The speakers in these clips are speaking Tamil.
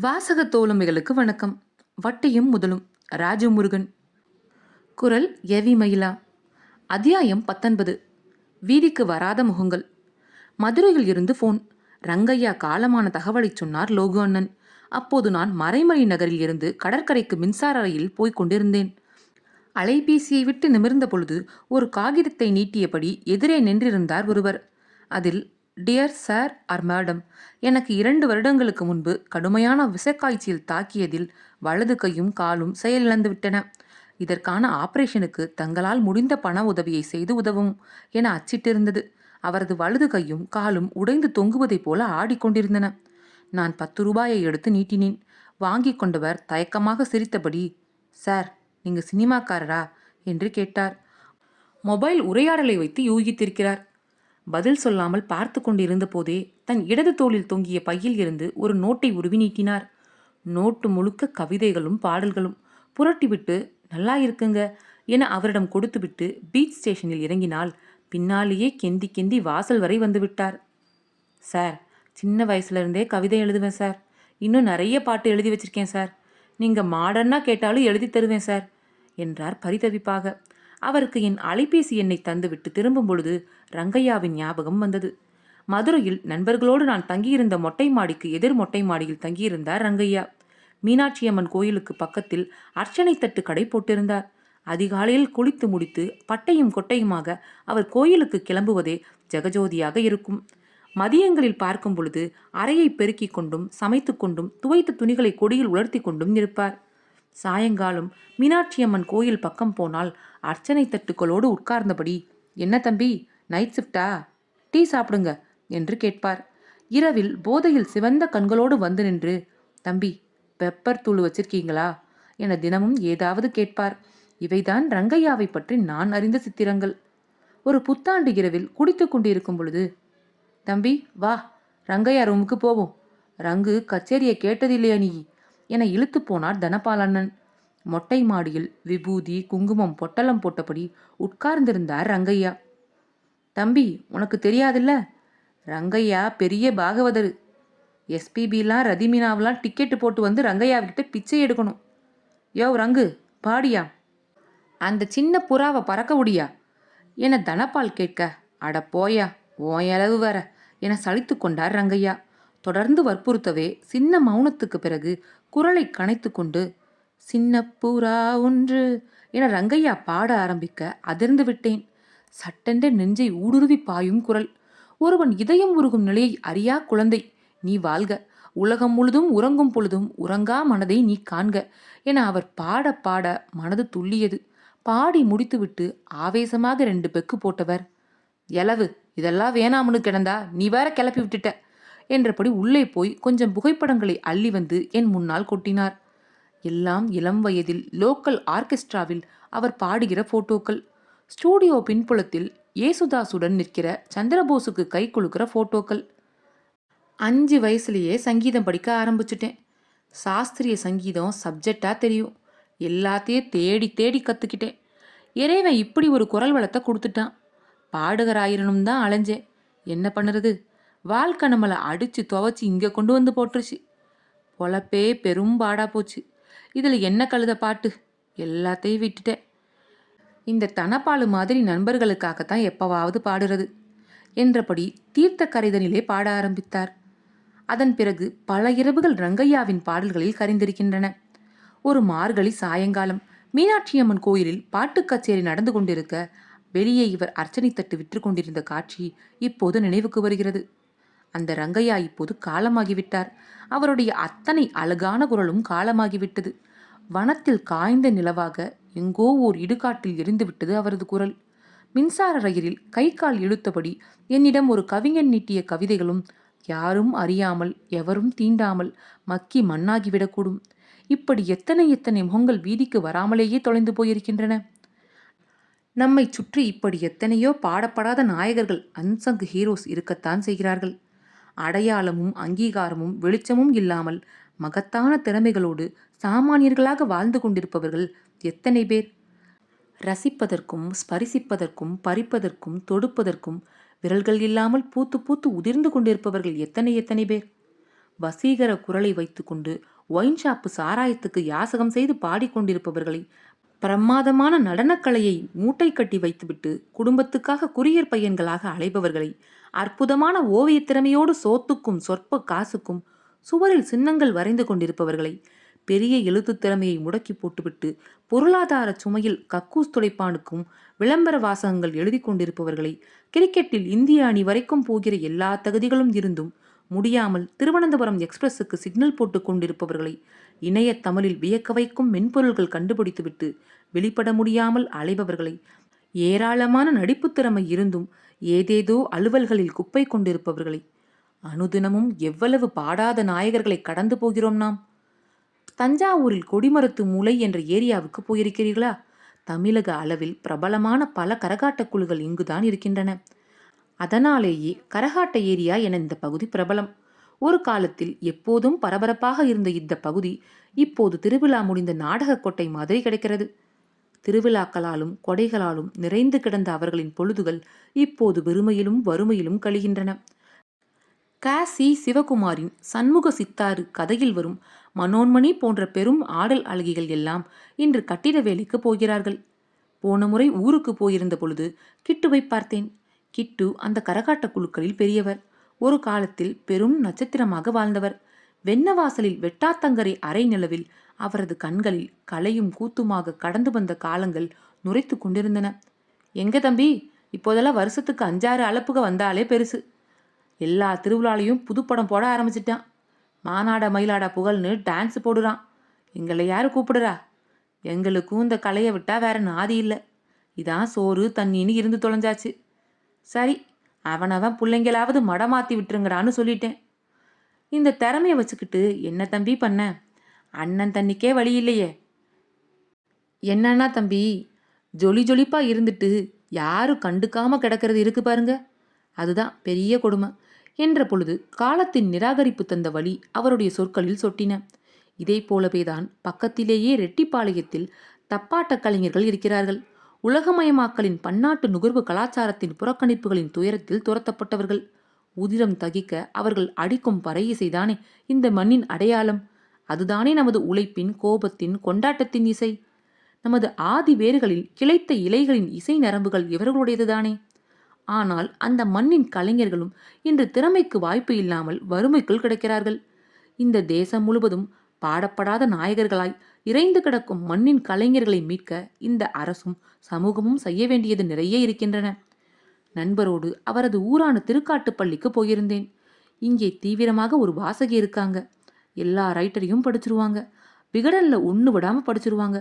வாசக தோழமைகளுக்கு வணக்கம். வட்டியும் முதலும். ராஜமுருகன். குரல் எவி மயிலா. அத்தியாயம் பத்தொன்பது. வீதிக்கு வராத முகங்கள். மதுரையில் இருந்து ஃபோன் ரங்கையா காலமான தகவலைச் சொன்னார் லோகு அண்ணன். அப்போது நான் மறைமலை நகரில் இருந்து கடற்கரைக்கு மின்சார ரயில் போய்க் கொண்டிருந்தேன். அலைபேசியை விட்டு நிமிர்ந்த பொழுது ஒரு காகிதத்தை நீட்டியபடி எதிரே நின்றிருந்தார் ஒருவர். அதில் டியர் சார் ஆர் மேடம் எனக்கு இரண்டு வருடங்களுக்கு முன்பு கடுமையான விசக்காய்ச்சியில் தாக்கியதில் வலது கையும் காலும் செயலிழந்து விட்டன இதற்கான ஆபரேஷனுக்கு தங்களால் முடிந்த பண உதவியை செய்து உதவும் என அச்சிட்டிருந்தது. அவரது வலது கையும் காலும் உடைந்து தொங்குவதைப் போல ஆடிக்கொண்டிருந்தன நான் பத்து ரூபாயை எடுத்து நீட்டினேன். வாங்கி கொண்டவர் தயக்கமாக சிரித்தபடி சார் நீங்க சினிமாக்காரரா? என்று கேட்டார். மொபைல் உரையாடலை வைத்து யூகித்திருக்கிறார். பதில் சொல்லாமல் பார்த்து கொண்டிருந்த போதே தன் இடது தோளில் தொங்கிய பையில் இருந்து ஒரு நோட்டை உருவி நீட்டினார். நோட்டு முழுக்க கவிதைகளும் பாடல்களும். புரட்டிவிட்டு நல்லா இருக்குங்க என அவரிடம் கொடுத்துவிட்டு பீச் ஸ்டேஷனில் இறங்கினால் பின்னாலேயே கெந்தி கெந்தி வாசல் வரை வந்துவிட்டார் சார் சின்ன வயசுலேருந்தே கவிதை எழுதுவேன் சார். இன்னும் நிறைய பாட்டு எழுதி வச்சிருக்கேன் சார். நீங்கள் மாடர்னாக கேட்டாலும் எழுதி தருவேன் சார் என்றார் பரிதவிப்பாக. அவருக்கு என் அலைபேசி எண்ணை தந்துவிட்டு திரும்பும் பொழுது ரங்கையாவின் ஞாபகம் வந்தது. மதுரையில் நண்பர்களோடு நான் தங்கியிருந்த மொட்டை மாடிக்கு எதிர் மொட்டை மாடியில் தங்கியிருந்தார் ரங்கையா. மீனாட்சியம்மன் கோயிலுக்கு பக்கத்தில் அர்ச்சனை தட்டு கடை போட்டிருந்தார். அதிகாலையில் குளித்து முடித்து பட்டையும் கொட்டையுமாக அவர் கோயிலுக்கு கிளம்புவதே ஜெகஜோதியாக இருக்கும். மதியங்களில் பார்க்கும் பொழுது அறையை பெருக்கிக் கொண்டும் சமைத்து கொண்டும் துவைத்த துணிகளை கொடியில் உலர்த்தி கொண்டும் இருப்பார். சாயங்காலம் மீனாட்சியம்மன் கோயில் பக்கம் போனால் அர்ச்சனை தட்டுக்களோடு உட்கார்ந்தபடி என்ன தம்பி நைட் ஷிஃப்டா டீ சாப்பிடுங்க என்று கேட்பார். இரவில் போதையில் சிவந்த கண்களோடு வந்து நின்று தம்பி பெப்பர் தூள் வச்சிருக்கீங்களா? என தினமும் ஏதாவது கேட்பார். இவைதான் ரங்கையாவை பற்றி நான் அறிந்த சித்திரங்கள். ஒரு புத்தாண்டு இரவில் குடித்து கொண்டிருக்கும் பொழுது தம்பி வா ரங்கையா ரூமுக்கு போவோம். ரங்கு கச்சேரியை கேட்டதில்லையா நீ? என இழுத்து போனார் தனபாலண்ணன். மொட்டை மாடியில் விபூதி குங்குமம் பொட்டலம் போட்டபடி உட்கார்ந்திருந்தார் ரங்கையா. தம்பி உனக்கு தெரியாதுல்ல? ரங்கையா பெரிய பாகவதர். எஸ்பிபிலாம் ரதிமீனாவெலாம் டிக்கெட்டு போட்டு வந்து ரங்கையாவிக்கிட்ட பிச்சை எடுக்கணும். யோ ரங்கு பாடியா? அந்த சின்ன புறாவை பறக்க முடியா என தனபால் கேட்க அட போயா ஓன் அளவு வர என சலித்து கொண்டார் ரங்கையா. தொடர்ந்து வற்புறுத்தவே சின்ன மௌனத்துக்கு பிறகு குரலை கனைத்து கொண்டு சின்ன புறா ஒன்று என ரங்கையா பாட ஆரம்பிக்க அதிர்ந்து விட்டேன். சட்டென்ற நெஞ்சை ஊடுருவி பாயும் குரல். ஒருவன் இதயம் உருகும் நிலையை அறியா குழந்தை. நீ வாழ்க. உலகம் முழுதும் உறங்கும் பொழுதும் உறங்கா மனதை நீ காண்க என அவர் பாட பாட மனது துள்ளியது. பாடி முடித்துவிட்டு ஆவேசமாக ரெண்டு பெக்கு போட்டவர். எலவு இதெல்லாம் வேணாம்னு கிடந்தா நீ வேற கிளப்பி விட்டுட்ட என்றபடி உள்ளே போய் கொஞ்சம் புகைப்படங்களை அள்ளி வந்து என் முன்னால் கொட்டினார். எல்லாம் இளம் வயதில் லோக்கல் ஆர்கெஸ்ட்ராவில் அவர் பாடுகிற போட்டோக்கள். ஸ்டூடியோ பின்புலத்தில் ஏசுதாசுடன் நிற்கிற சந்திரபோஸுக்கு கை குலுக்கிற ஃபோட்டோக்கள் அஞ்சு வயசுலேயே சங்கீதம் படிக்க ஆரம்பிச்சிட்டேன். சாஸ்திரிய சங்கீதம் சப்ஜெக்டாக தெரியும். எல்லாத்தையும் தேடி தேடி கற்றுக்கிட்டேன் இறைவன் இப்படி ஒரு குரல் வளத்தை கொடுத்துட்டான். பாடுகராயிரணும் தான் அலைஞ்சேன். என்ன பண்ணுறது? வாழ்க்கை நம்மளை அடித்து துவச்சி இங்கே கொண்டு வந்து போட்டுருச்சு. பொழப்பே பெரும் பாடா போச்சு. இதில் என்ன கழுத பாட்டு? எல்லாத்தையும் விட்டுட்டேன். இந்த தனப்பாலு மாதிரி நண்பர்களுக்காகத்தான் எப்பவாவது பாடுறது என்றபடி தீர்த்த கரைதனிலே பாட ஆரம்பித்தார். அதன் பிறகு பல இரவுகள் ரங்கையாவின் பாடல்களில் கரைந்திருக்கின்றன. ஒரு மார்கழி சாயங்காலம் மீனாட்சியம்மன் கோயிலில் பாட்டுக் கச்சேரி நடந்து கொண்டிருக்க வெளியே இவர் அர்ச்சனை தட்டு விற்று கொண்டிருந்த காட்சி இப்போது நினைவுக்கு வருகிறது. அந்த ரங்கையா இப்போது காலமாகிவிட்டார். அவருடைய அத்தனை அழகான குரலும் காலமாகிவிட்டது. வனத்தில் காய்ந்த நிலவாக எங்கோ ஓர் இடுகாட்டில் எரிந்துவிட்டது அவரது குரல். மின்சார ரயிலில் கை கால் இழுத்தபடி என்னிடம் ஒரு கவிஞன் நீட்டிய கவிதைகளும் யாரும் அறியாமல் எவரும் தீண்டாமல் மக்கி மண்ணாகிவிடக்கூடும். இப்படி எத்தனை எத்தனை முகங்கள் வீதிக்கு வராமலேயே தொலைந்து போயிருக்கின்றன? நம்மை சுற்றி இப்படி எத்தனையோ பாடப்படாத நாயகர்கள் அன்சங் ஹீரோஸ் இருக்கத்தான் செய்கிறார்கள். அடையாளமும் அங்கீகாரமும் வெளிச்சமும் இல்லாமல் மகத்தான திறமைகளோடு சாமானியர்களாக வாழ்ந்து கொண்டிருப்பவர்கள் எத்தனை பேர்? ரசிப்பதற்கும் ஸ்பரிசிப்பதற்கும் பறிப்பதற்கும் தொடுப்பதற்கும் விரல்கள் இல்லாமல் பூத்து பூத்து உதிர்ந்து கொண்டிருப்பவர்கள் எத்தனை எத்தனை பேர்? வசீகர குரலை வைத்துக்கொண்டு ஒயின் ஷாப்பு சாராயத்துக்கு யாசகம் செய்து பாடிக்கொண்டிருப்பவர்களை பிரமாதமான நடனக்கலையை மூட்டை கட்டி வைத்துவிட்டு குடும்பத்துக்காக குரியர் பையன்களாக அலைபவர்களை அற்புதமான ஓவியத் திறமையோடு சோத்துக்கும் சொற்ப காசுக்கும் சுவரில் சின்னங்கள் வரைந்து கொண்டிருப்பவர்களை பெரிய எழுத்துத் திறமையை முடக்கி போட்டுவிட்டு பொருளாதார சுமையில் கக்கூஸ் துடைப்பானுக்கும் விளம்பர வாசகங்கள் எழுதி கொண்டிருப்பவர்களை கிரிக்கெட்டில் இந்திய அணி வரைக்கும் போகிற எல்லா தகுதிகளும் இருந்தும் முடியாமல் திருவனந்தபுரம் எக்ஸ்பிரஸுக்கு சிக்னல் போட்டு கொண்டிருப்பவர்களை இணைய தமிழில் வியக்க வைக்கும் மென்பொருள்கள் கண்டுபிடித்துவிட்டு வெளிப்பட முடியாமல் அலைபவர்களை ஏராளமான நடிப்பு திறமை இருந்தும் ஏதேதோ அலுவல்களில் குப்பை கொண்டிருப்பவர்களை அனுதினமும் எவ்வளவு பாடாத நாயகர்களை கடந்து போகிறோம் நாம்? தஞ்சாவூரில் கொடிமரத்து மூலை என்ற ஏரியாவுக்கு போயிருக்கிறீர்களா? தமிழக அளவில் பிரபலமான பல கரகாட்டக் குழுக்கள் இங்குதான் இருக்கின்றன. அதனாலேயே கரகாட்ட ஏரியா என இந்த பகுதி பிரபலம். ஒரு காலத்தில் எப்போதும் பரபரப்பாக இருந்த இந்த பகுதி இப்போது திருவிழா முடிந்த நாடகக் கொட்டை மாதிரி கிடைக்கிறது. திருவிழாக்களாலும் கொடைகளாலும் நிறைந்து கிடந்த அவர்களின் பொழுதுகள் இப்போது வெறுமையிலும் வறுமையிலும் கழிகின்றன. க. சி. சிவகுமாரின் சண்முக சித்தாறு கதையில் வரும் மனோன்மணி போன்ற பெரும் ஆடல் அழகிகள் எல்லாம் இன்று கட்டிட வேலைக்கு போகிறார்கள். போன முறை ஊருக்கு போயிருந்த பொழுது கிட்டுவை பார்த்தேன். கிட்டு அந்த கரகாட்ட குழுக்களில் பெரியவர். ஒரு காலத்தில் பெரும் நட்சத்திரமாக வாழ்ந்தவர். வெண்ணவாசலில் வெட்டாத்தங்கரை அரை நிலவில் அவரது கண்களில் கலையும் கூத்துமாக கடந்து வந்த காலங்கள் நுரைத்து கொண்டிருந்தன. எங்க தம்பி இப்போதெல்லாம் வருஷத்துக்கு அஞ்சாறு அளப்புக வந்தாலே பெருசு. எல்லா திருவிழாலையும் புதுப்படம் போட ஆரம்பிச்சிட்டான். மானாட மயிலாட புகழ்னு டான்ஸ் போடுறான். எங்களை யாரு கூப்பிடுறா? எங்களுக்கும் இந்த கலையை விட்டா வேற நாதி இல்லை. இதான் சோறு தண்ணின்னு இருந்து தொலைஞ்சாச்சு. சரி அவனவன் பிள்ளைங்களாவது மடமாத்தி விட்டுருங்கடான்னு சொல்லிட்டேன். இந்த திறமைய வச்சுக்கிட்டு என்ன தம்பி பண்ண? அண்ணன் தண்ணிக்கே வழி இல்லையே. என்னன்னா தம்பி ஜொலி ஜொலிப்பா இருந்துட்டு யாரும் கண்டுக்காம கிடக்கிறது இருக்கு பாருங்க. அதுதான் பெரிய கொடுமை. என்ற பொழுது காலத்தின் நிராகரிப்பு தந்த வழி அவருடைய சொற்களில் சொட்டின. இதே போலவேதான் பக்கத்திலேயே ரெட்டிப்பாளையத்தில் தப்பாட்டக் கலைஞர்கள் இருக்கிறார்கள். உலகமயமாக்கலின் பன்னாட்டு நுகர்வு கலாச்சாரத்தின் புறக்கணிப்புகளின் துயரத்தில் துரத்தப்பட்டவர்கள். உதிரம் தகிக்க அவர்கள் அடிக்கும் பறையிசைதானே இந்த மண்ணின் அடையாளம். அதுதானே நமது உழைப்பின் கோபத்தின் கொண்டாட்டத்தின் இசை. நமது ஆதி வேர்களில் கிளைத்த இலைகளின் இசை நரம்புகள் இவர்களுடையதுதானே. ஆனால் அந்த மண்ணின் கலைஞர்களும் இன்று திறமைக்கு வாய்ப்பு இல்லாமல் வறுமைக்குள் கிடக்கிறார்கள். இந்த தேசம் முழுவதும் பாடப்படாத நாயகர்களாய் இறைந்து கிடக்கும் மண்ணின் கலைஞர்களை மீட்க இந்த அரசும் சமூகமும் செய்ய வேண்டியது நிறைய இருக்கின்றன. நண்பரோடு அவரது ஊரான திருக்காட்டுப்பள்ளிக்கு போயிருந்தேன். இங்கே தீவிரமாக ஒரு வாசகி இருக்காங்க. எல்லா ரைட்டரையும் படிச்சிருவாங்க. விகடனில் ஒன்று விடாமல் படிச்சிருவாங்க.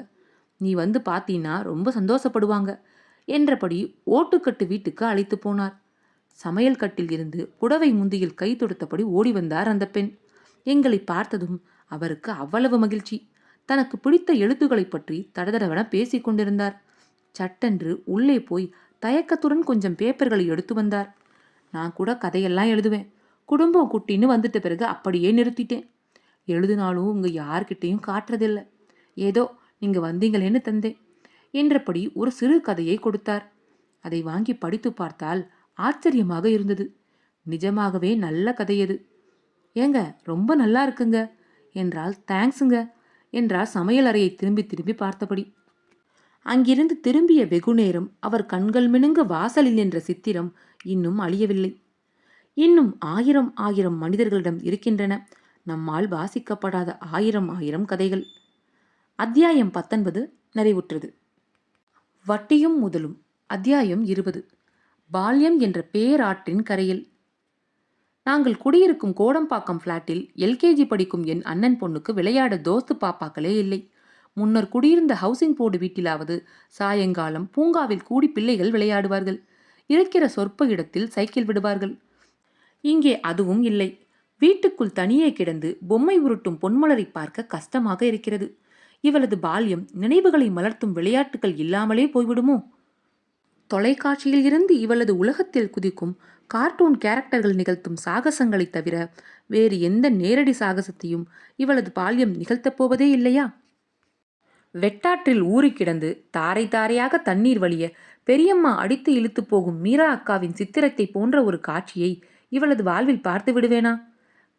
நீ வந்து பார்த்தீன்னா ரொம்ப சந்தோஷப்படுவாங்க. என்றபடி ஓட்டுக்கட்டு வீட்டுக்கு அழைத்து போனார். சமையல் கட்டில் இருந்து புடவை முந்தியில் கை தொடுத்தபடி ஓடி வந்தார் அந்த பெண். எங்களை பார்த்ததும் அவருக்கு அவ்வளவு மகிழ்ச்சி. தனக்கு பிடித்த எழுத்துக்களைப் பற்றி தடதடவென பேசிக் கொண்டிருந்தார். சட்டென்று உள்ளே போய் தயக்கத்துடன் கொஞ்சம் பேப்பர்களை எடுத்து வந்தார். நான் கூட கதையெல்லாம் எழுதுவேன். குடும்பம் குட்டின்னு வந்துட்ட பிறகு அப்படியே நிறுத்திட்டேன். எழுதினாலும் உங்க யார்கிட்டையும் காட்டுறதில்ல. ஏதோ நீங்க வந்தீங்களேன்னு தந்தேன். என்றபடி ஒரு சிறு கதையை கொடுத்தார். அதை வாங்கி படித்து பார்த்தால் ஆச்சரியமாக இருந்தது. நிஜமாகவே நல்ல கதை அது. ஏங்க ரொம்ப நல்லா இருக்குங்க. என்றால் தேங்க்ஸுங்க என்றார் சமையல் அறையை திரும்பி திரும்பி பார்த்தபடி. அங்கிருந்து திரும்பிய வெகுநேரம் அவர் கண்கள் மினுங்க வாசலில் நின்ற சித்திரம் இன்னும் அழியவில்லை. இன்னும் ஆயிரம் ஆயிரம் மனிதர்களிடம் இருக்கின்றன. நம்மால் வாசிக்கப்படாத ஆயிரம் ஆயிரம் கதைகள். அத்தியாயம் பத்தொன்பது நிறைவுற்றது. வட்டியும் முதலும். அத்தியாயம் இருபது. பால்யம் என்ற பேராற்றின் கரையில். நாங்கள் குடியிருக்கும் கோடம்பாக்கம் ஃப்ளாட்டில் எல்கேஜி படிக்கும் என் அண்ணன் பொண்ணுக்கு விளையாட தோஸ்து பாப்பாக்களே இல்லை. முன்னர் குடியிருந்த ஹவுசிங் போர்டு வீட்டிலாவது சாயங்காலம் பூங்காவில் கூடி பிள்ளைகள் விளையாடுவார்கள். இருக்கிற சொற்ப இடத்தில் சைக்கிள் விடுவார்கள். இங்கே அதுவும் இல்லை. வீட்டுக்குள் தனியே கிடந்து பொம்மை உருட்டும் பொன்மலரை பார்க்க கஷ்டமாக இருக்கிறது. இவளது பால்யம் நினைவுகளை மலர்த்தும் விளையாட்டுகள் இல்லாமலே போய்விடுமோ? தொலைக்காட்சியில் இருந்து இவளது உலகத்தில் குதிக்கும் கார்ட்டூன் கேரக்டர்கள் நிகழ்த்தும் சாகசங்களைத் தவிர வேறு எந்த நேரடி சாகசத்தையும் இவளது பால்யம் நிகழ்த்தப் போவதே இல்லையா? வெட்டாற்றில் ஊறி கிடந்து தாரை தாரையாக தண்ணீர் வழிய பெரியம்மா அடித்து இழுத்து போகும் மீரா அக்காவின் சித்திரத்தை போன்ற ஒரு காட்சியை இவளது வாழ்வில் பார்த்து விடுவேனா?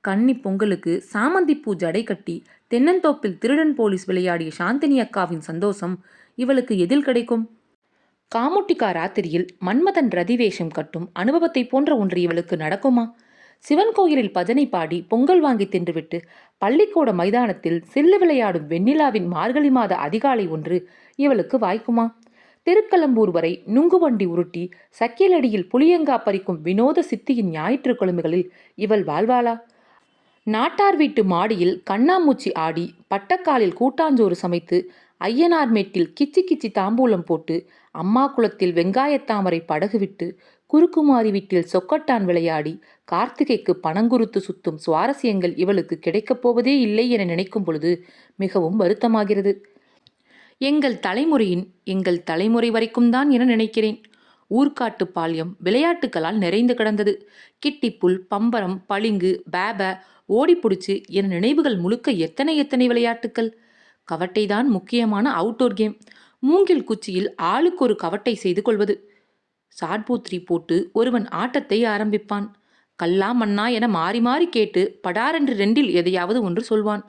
கன்னி பொங்கலுக்கு சாமந்திப்பூ ஜடை கட்டி தென்னந்தோப்பில் திருடன் போலீஸ் விளையாடிய சாந்தினி அக்காவின் சந்தோஷம் இவளுக்கு எதில் கிடைக்கும்? காமுட்டிக்கா ராத்திரியில் மன்மதன் ரதிவேஷம் கட்டும் அனுபவத்தை போன்ற ஒன்று இவளுக்கு நடக்குமா? சிவன் கோயிலில் பஜனை பாடி பொங்கல் வாங்கி தின்றுவிட்டு பள்ளிக்கூட மைதானத்தில் சில்லு விளையாடும் வெண்ணிலாவின் மார்கழி மாத அதிகாலை ஒன்று இவளுக்கு வாய்க்குமா? திருக்கலம்பூர் வரை நுங்கு வண்டி உருட்டி சக்கியலடியில் புளியங்கா பறிக்கும் வினோத சித்தியின் ஞாயிற்றுக்கிழமைகளில் இவள் வாழ்வாளா? நாட்டார் வீட்டு மாடியில் கண்ணாமூச்சி ஆடி பட்டக்காலில் கூட்டாஞ்சோறு சமைத்து ஐயனார் மேட்டில் கிச்சி கிச்சி தாம்பூலம் போட்டு அம்மா குளத்தில் வெங்காயத்தாமரை படகு விட்டு குறுக்குமாரி வீட்டில் சொக்கட்டான் விளையாடி கார்த்திகைக்கு பணங்குறுத்து சுத்தும் சுவாரஸ்யங்கள் இவளுக்கு கிடைக்கப் போவதே இல்லை என நினைக்கும் பொழுது மிகவும் வருத்தமாகிறது. எங்கள் தலைமுறையின் எங்கள் தலைமுறை வரைக்கும் தான் என நினைக்கிறேன். ஊர்க்காட்டு பால்யம் விளையாட்டுகளால் நிறைந்து கிடந்தது. கிட்டிப்புல் பம்பரம் பளிங்கு பேப ஓடிப்பிடிச்சு என நினைவுகள் முழுக்க எத்தனை எத்தனை விளையாட்டுக்கள்? கவட்டை தான் முக்கியமான அவுட்டோர் கேம் மூங்கில் குச்சியில் ஆளுக்கு ஒரு கவட்டை செய்து கொள்வது. சாட்பூத்ரி போட்டு ஒருவன் ஆட்டத்தை ஆரம்பிப்பான். கல்லா மண்ணா என மாறி மாறி கேட்டு படாரென்று ரெண்டில் எதையாவது ஒன்று சொல்வான்.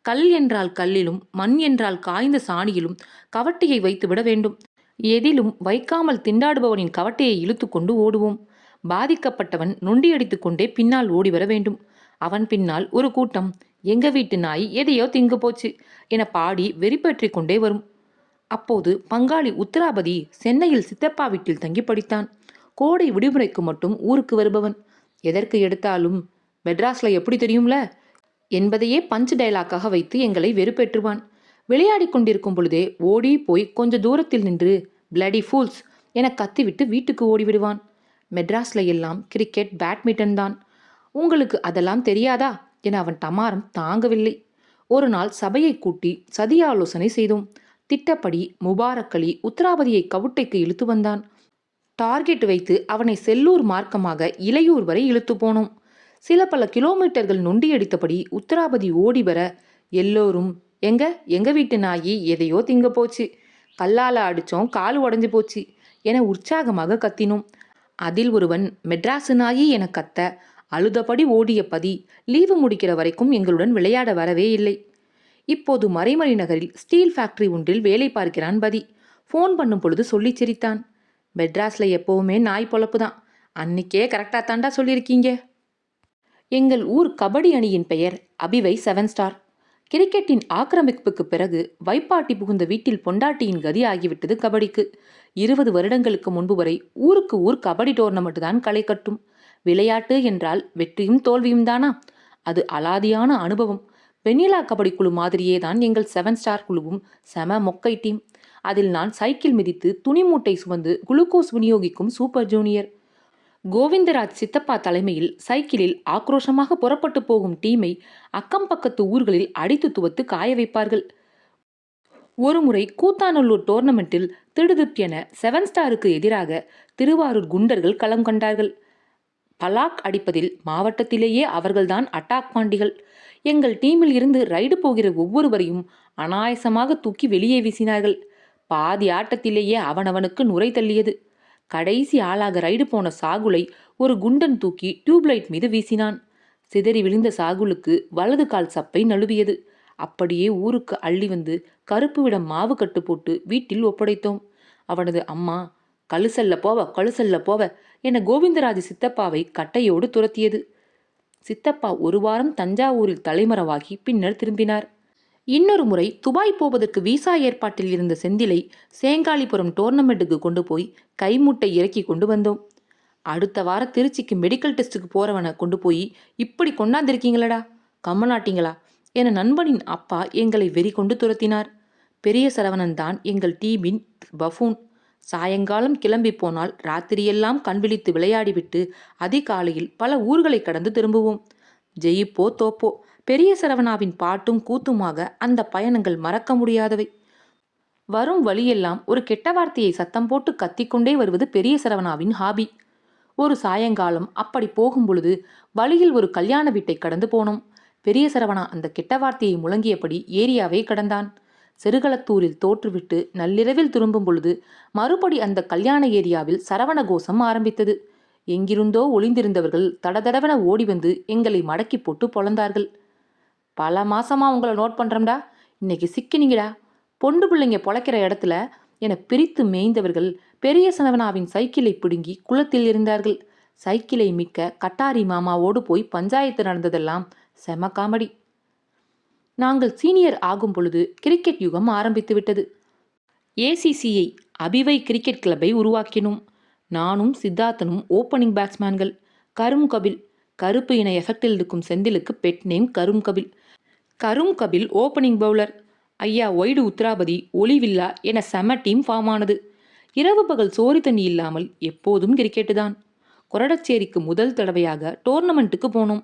கல் என்றால் கல்லிலும் மண் என்றால் காய்ந்த சாணியிலும் கவட்டையை வைத்துவிட வேண்டும். எதிலும் வைக்காமல் திண்டாடுபவனின் கவட்டையை இழுத்து கொண்டு ஓடுவோம். பாதிக்கப்பட்டவன் நொண்டியடித்து கொண்டே பின்னால் ஓடி வர வேண்டும். அவன் பின்னால் ஒரு கூட்டம். எங்க வீட்டு நாய் எதையோ திங்கு போச்சு என பாடி வெறிப்பற்றி கொண்டே வரும். அப்போது பங்காளி உத்தராபதி சென்னையில் சித்தப்பா வீட்டில் தங்கி படித்தான். கோடை விடுமுறைக்கு மட்டும் ஊருக்கு வருபவன். எதற்கு எடுத்தாலும்? மெட்ராஸ்ல எப்படி தெரியும்ல என்பதையே பஞ்ச் டயலாக்காக வைத்து எங்களை வெறுப்பேற்றுவான். விளையாடி கொண்டிருக்கும் பொழுதே ஓடி போய் கொஞ்ச தூரத்தில் நின்று பிளடி ஃபூல்ஸ் என கத்திவிட்டு வீட்டுக்கு ஓடிவிடுவான். மெட்ராஸ்ல எல்லாம் கிரிக்கெட் பேட்மிண்டன் தான். உங்களுக்கு அதெல்லாம் தெரியாதா? என அவன் டமாரம் தாங்கவில்லை. ஒரு நாள் சபையை கூட்டி சதி ஆலோசனை செய்தோம். திட்டப்படி முபாரக் அலி உத்தராபதியை கவுட்டைக்கு இழுத்து வந்தான். டார்கெட் வைத்து அவனை செல்லூர் மார்க்கமாக இளையூர் வரை இழுத்து போனோம். சில பல கிலோமீட்டர்கள் நொண்டியடித்தபடி உத்தராபதி ஓடி வர எல்லோரும் எங்க? எங்க வீட்டு நாயி? எதையோ திங்க போச்சு. கல்லால அடிச்சோம் கால் உடஞ்சு போச்சு என உற்சாகமாக கத்தினோம். அதில் ஒருவன் மெட்ராசு நாயி என கத்த அழுதபடி ஓடிய பதி லீவு முடிக்கிற வரைக்கும் எங்களுடன் விளையாட வரவே இல்லை. இப்போது மறைமலை நகரில் ஸ்டீல் ஃபேக்டரி ஒன்றில் வேலை பார்க்கிறான் பதி. ஃபோன் பண்ணும் பொழுது சொல்லி சிரித்தான். மெட்ராஸில் எப்போவுமே நாய் பொழப்பு தான் அன்னிக்கே கரெக்டாக தாண்டா சொல்லியிருக்கீங்க. எங்கள் ஊர் கபடி அணியின் பெயர் அபிவை செவன் ஸ்டார். கிரிக்கெட்டின் ஆக்கிரமிப்புக்கு பிறகு வைப்பாட்டி புகுந்த வீட்டில் பொண்டாட்டியின் கதி ஆகிவிட்டது கபடிக்கு. இருபது வருடங்களுக்கு முன்பு வரை ஊருக்கு ஊர் கபடி டோர்னமெண்ட் தான் களை கட்டும். விளையாட்டு என்றால் வெற்றியும் தோல்வியும் தானா? அது அலாதியான அனுபவம். வெண்ணிலா கபடி குழு மாதிரியே தான் எங்கள் செவன் ஸ்டார் குழுவும் செம மொக்கை டீம். அதில் நான் சைக்கிள் மிதித்து துணி மூட்டை சுமந்து குளுக்கோஸ் விநியோகிக்கும் சூப்பர் ஜூனியர். கோவிந்தராஜ் சித்தப்பா தலைமையில் சைக்கிளில் ஆக்ரோஷமாக புறப்பட்டு போகும் டீமை அக்கம் பக்கத்து ஊர்களில் அடித்து துவத்து காய வைப்பார்கள். ஒருமுறை கூத்தாநல்லூர் டோர்னமெண்ட்டில் திடுதிப்பென செவன் ஸ்டாருக்கு எதிராக திருவாரூர் குண்டர்கள் களம் கண்டார்கள். பலாக் அடிப்பதில் மாவட்டத்திலேயே அவர்கள்தான் அட்டாக் பாண்டிகள். எங்கள் டீமில் இருந்து ரைடு போகிற ஒவ்வொருவரையும் அனாயசமாக தூக்கி வெளியே வீசினார்கள். பாதி ஆட்டத்திலேயே அவனவனுக்கு நுரை தள்ளியது. கடைசி ஆளாக ரைடு போன சாகுலை ஒரு குண்டன் தூக்கி டியூப்லைட் மீது வீசினான். சிதறி விழுந்த சாகுலுக்கு வலது கால் சப்பை நழுவியது. அப்படியே ஊருக்கு அள்ளி வந்து கருப்பு விடம் மாவு கட்டு போட்டு வீட்டில் ஒப்படைத்தோம். அவனது அம்மா கழுசல்ல போவ கழுசல்ல போவ என கோவிந்தராஜ் சித்தப்பாவை கட்டையோடு துரத்தியது. சித்தப்பா ஒரு வாரம் தஞ்சாவூரில் தலைமறைவாகி பின்னர் திரும்பினார். இன்னொரு முறை துபாய் போவதற்கு விசா ஏற்பாட்டில் இருந்த செந்திலை சேங்காலிபுரம் டோர்னமெண்ட்டுக்கு கொண்டு போய் கைமுட்டை இறக்கி கொண்டு வந்தோம். அடுத்த வாரம் திருச்சிக்கு மெடிக்கல் டெஸ்ட்டுக்கு போறவனை கொண்டு போய் இப்படி கொண்டாந்திருக்கீங்களடா கம்மநாட்டிங்களா? என நண்பனின் அப்பா எங்களை வெறி கொண்டு துரத்தினார். பெரிய சரவணன் தான் எங்கள் டீமின் பஃபூன். சாயங்காலம் கிளம்பி போனால் ராத்திரியெல்லாம் கண்விழித்து விளையாடிவிட்டு அதிகாலையில் பல ஊர்களை கடந்து திரும்புவோம். ஜெயிப்போ தோப்போ. பெரிய சரவணாவின் பாட்டும் கூத்துமாக அந்த பயணங்கள் மறக்க முடியாதவை. வரும் வழியெல்லாம் ஒரு கெட்ட வார்த்தையை சத்தம் போட்டு கத்திக்கொண்டே வருவது பெரிய சரவணாவின் ஹாபி ஒரு சாயங்காலம் அப்படி போகும் பொழுது வழியில் ஒரு கல்யாண வீட்டை கடந்து போனோம். பெரிய சரவணா அந்த கெட்ட வார்த்தையை முழங்கியபடி ஏரியாவை கடந்தான். செருகளத்தூரில் தோற்றுவிட்டு நள்ளிரவில் திரும்பும் பொழுது மறுபடி அந்த கல்யாண ஏரியாவில் சரவண கோஷம் ஆரம்பித்தது. எங்கிருந்தோ ஒளிந்திருந்தவர்கள் தடதடவென ஓடி வந்து எங்களை மடக்கி போட்டு பொழந்தார்கள். பல மாசமா உங்களை நோட் பண்றோம்டா. இன்னைக்கு சிக்கினீங்கடா. பொண்டு பிள்ளைங்க பொழைக்கிற இடத்துல என பிரித்து மேய்ந்தவர்கள் பெரிய சனவனாவின் சைக்கிளை பிடுங்கி குளத்தில் இருந்தார்கள் சைக்கிளை மிக்க கட்டாரி மாமாவோடு போய் பஞ்சாயத்து நடந்ததெல்லாம் செம காமெடி. நாங்கள் சீனியர் ஆகும் பொழுது கிரிக்கெட் யுகம் ஆரம்பித்துவிட்டது. ஏசிசிஐ அபிவை கிரிக்கெட் கிளப்பை உருவாக்கினோம். நானும் சித்தார்த்தனும் ஓப்பனிங் பேட்ஸ்மேன்கள். கரும் கபில் கருப்பு இன எஃபெக்டில் இருக்கும் செந்திலுக்கு பெட் நேம் கரும் கபில். கரும் கபில் ஓப்பனிங் பவுலர். ஐயா ஒய்டு உத்ராபதி ஒளிவில்லா என செம டீம் ஃபார்ம் ஆனது. இரவு பகல் சோறு தண்ணி இல்லாமல் எப்போதும் கிரிக்கெட்டு தான் கொரடச்சேரிக்கு முதல் தடவையாக டோர்னமெண்ட்டுக்கு போனோம்.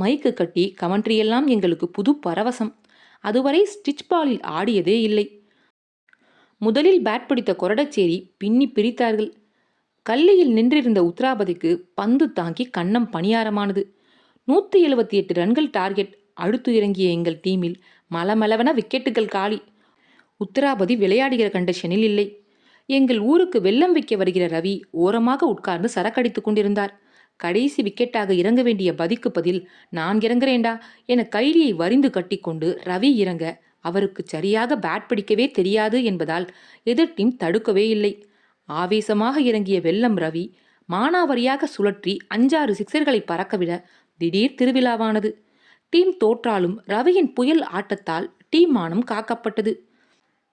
மைக்கு கட்டி கமெண்ட்ரியெல்லாம் எங்களுக்கு புது பரவசம். அதுவரை ஸ்டிச் பாலில் ஆடியதே இல்லை. முதலில் பேட் பிடித்த கொரடச்சேரி பின்னி பிரித்தார்கள். கல்லியில் நின்றிருந்த உத்ராபதிக்கு பந்து தாங்கி கன்னம் பணியாரமானது. நூற்றி எழுபத்தி எட்டு ரன்கள் டார்கெட் அடுத்து இறங்கிய எங்கள் டீமில் மலமளவென விக்கெட்டுகள் காலி. உத்தராபதி விளையாடுகிற கண்டிஷனில் இல்லை. எங்கள் ஊருக்கு வெள்ளம் வைக்க வருகிற ரவி ஓரமாக உட்கார்ந்து சரக்கடித்துக் கொண்டிருந்தார். கடைசி விக்கெட்டாக இறங்க வேண்டிய பதிக்கு பதில் நான் இறங்குறேன்டா என கைலியை வரிந்து கட்டிக்கொண்டு ரவி இறங்க அவருக்கு சரியாக பேட் பிடிக்கவே தெரியாது என்பதால் எதிர் டீம் தடுக்கவே இல்லை. ஆவேசமாக இறங்கிய வெள்ளம் ரவி மானாவரியாக சுழற்றி அஞ்சாறு சிக்சர்களை பறக்கவிட திடீர் திருவிழாவானது. டீம் தோற்றாலும் ரவியின் புயல் ஆட்டத்தால் டீம் மானம் காக்கப்பட்டது.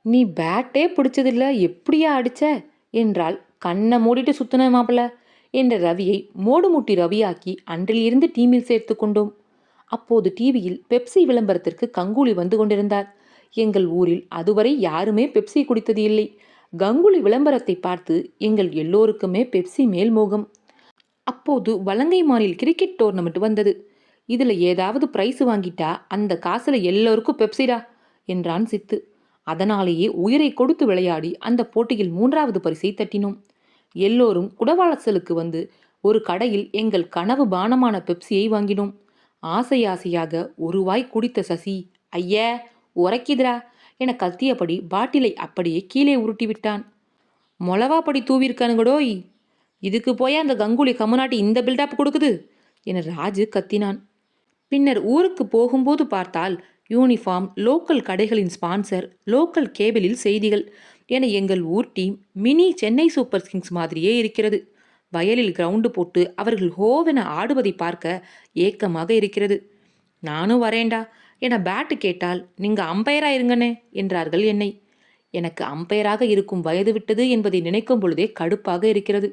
நீ பேட்டே பிடிச்சதில்ல எப்படியா அடிச்ச? என்றால் கண்ணை மூடிட்டு சுத்தின மாப்பிள்ள. என்ற ரவியை மோடுமுட்டி ரவியாக்கி அன்றிலிருந்து டீமில் சேர்த்து கொண்டோம். அப்போது டிவியில் பெப்சி விளம்பரத்திற்கு கங்குலி வந்து கொண்டிருந்தார். எங்கள் ஊரில் அதுவரை யாருமே பெப்சி குடித்தது இல்லை. கங்குலி விளம்பரத்தை பார்த்து எங்கள் எல்லோருக்குமே பெப்சி மேல் மோகம். அப்போது வலங்கைமானில் கிரிக்கெட் டோர்னமெண்ட் வந்தது. இதில் ஏதாவது பிரைஸ் வாங்கிட்டா அந்த காசில் எல்லோருக்கும் பெப்சிடா என்றான் சித்து. அதனாலேயே உயிரை கொடுத்து விளையாடி அந்த போட்டியில் மூன்றாவது பரிசை தட்டினோம். எல்லோரும் குடவாளசலுக்கு வந்து ஒரு கடையில் எங்கள் கனவு பானமான பெப்சியை வாங்கினோம். ஆசை ஆசையாக ஒரு வாய் குடித்த சசி ஐய உரைக்குதுடா என கத்தியபடி பாட்டிலை அப்படியே கீழே உருட்டி விட்டான் மொளவாப்படி தூவிருக்கானுங்கடோய் இதுக்கு போய் அந்த கங்குலி கம்முனாட்டி இந்த பில்டப் கொடுக்குது? என ராஜு கத்தினான். பின்னர் ஊருக்கு போகும்போது பார்த்தால் யூனிஃபார்ம் லோக்கல் கடைகளின் ஸ்பான்சர் லோக்கல் கேபிளில் செய்திகள் என எங்கள் ஊர் team mini Chennai super kings மாதிரியே இருக்கிறது. வயலில் கிரவுண்டு போட்டு அவர்கள் ஹோவென ஆடுவதை பார்க்க ஏக்கமாக இருக்கிறது. நானும் வரேண்டா என பேட்டு கேட்டால் நீங்கள் அம்பையரா இருங்கண்ணே என்றார்கள் என்னை. எனக்கு அம்பையராக இருக்கும் வயது விட்டது என்பதை நினைக்கும் பொழுதே கடுப்பாக இருக்கிறது.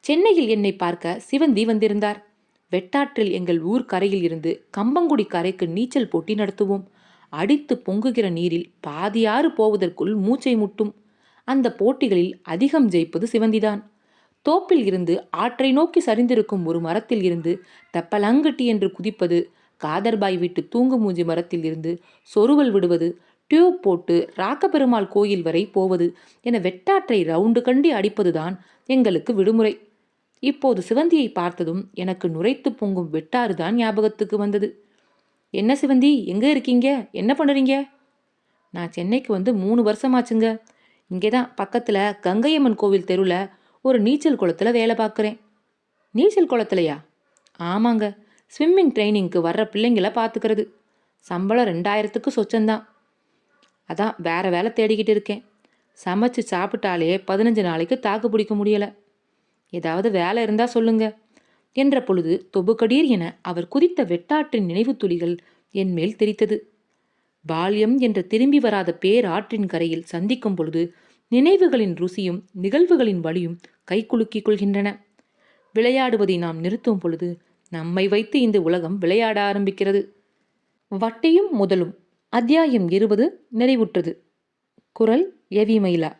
சென்னையில் என்னை பார்க்க சிவந்தி வந்திருந்தார். வெட்டாற்றில் எங்கள் ஊர் கரையில் இருந்து கம்பங்குடி கரைக்கு நீச்சல் போட்டி நடத்துவோம். அடித்து பொங்குகிற நீரில் பாதியாறு போவதற்குள் மூச்சை முட்டும். அந்த போட்டிகளில் அதிகம் ஜெயிப்பது சிவந்திதான். தோப்பில் இருந்து ஆற்றை நோக்கி சரிந்திருக்கும் ஒரு மரத்தில் இருந்து தெப்பலங்கட்டி என்று குதிப்பது காதர்பாய் வீட்டு தூங்கு மூஞ்சி மரத்தில் இருந்து சொருவல் விடுவது டியூப் போட்டு ராக்கபெருமாள் கோயில் வரை போவது என வெட்டாற்றை ரவுண்டு கண்டி அடிப்பதுதான் எங்களுக்கு விடுமுறை. இப்போது சிவந்தியை பார்த்ததும் எனக்கு நுரைத்து பொங்கும் வெட்டாறு தான் ஞாபகத்துக்கு வந்தது. என்ன சிவந்தி எங்கே இருக்கீங்க? என்ன பண்ணுறீங்க? நான் சென்னைக்கு வந்து மூணு வருஷமாச்சுங்க. இங்கே தான் பக்கத்தில் கங்கையம்மன் கோவில் தெருவில் ஒரு நீச்சல் குளத்தில் வேலை பார்க்குறேன். நீச்சல் குளத்துலையா? ஆமாங்க. ஸ்விம்மிங் ட்ரைனிங்க்கு வர்ற பிள்ளைங்கள பார்த்துக்கிறது. சம்பளம் ரெண்டாயிரத்துக்கு சொச்சந்தான். அதான் வேற வேலை தேடிக்கிட்டு இருக்கேன். சமைச்சு சாப்பிட்டாலே பதினஞ்சு நாளைக்கு தாக்கு பிடிக்க முடியலை. ஏதாவது வேலை இருந்தால் சொல்லுங்கள் என்ற பொழுது தொபுகடீர் என அவர் குதித்த வெட்டாற்றின் நினைவு துளிகள் என் மேல் தெரித்தது. பால்யம் என்ற திரும்பி வராத பேராற்றின் கரையில் சந்திக்கும் பொழுது நினைவுகளின் ருசியும் நிகழ்வுகளின் வழியும் கைக்குலுக்கிக் கொள்கின்றன. விளையாடுவதை நாம் நிறுத்தும் பொழுது நம்மை வைத்து இந்த உலகம் விளையாட ஆரம்பிக்கிறது. வட்டியும் முதலும் அத்தியாயம் இருபது நிறைவுற்றது. குரல் எவி மயிலா.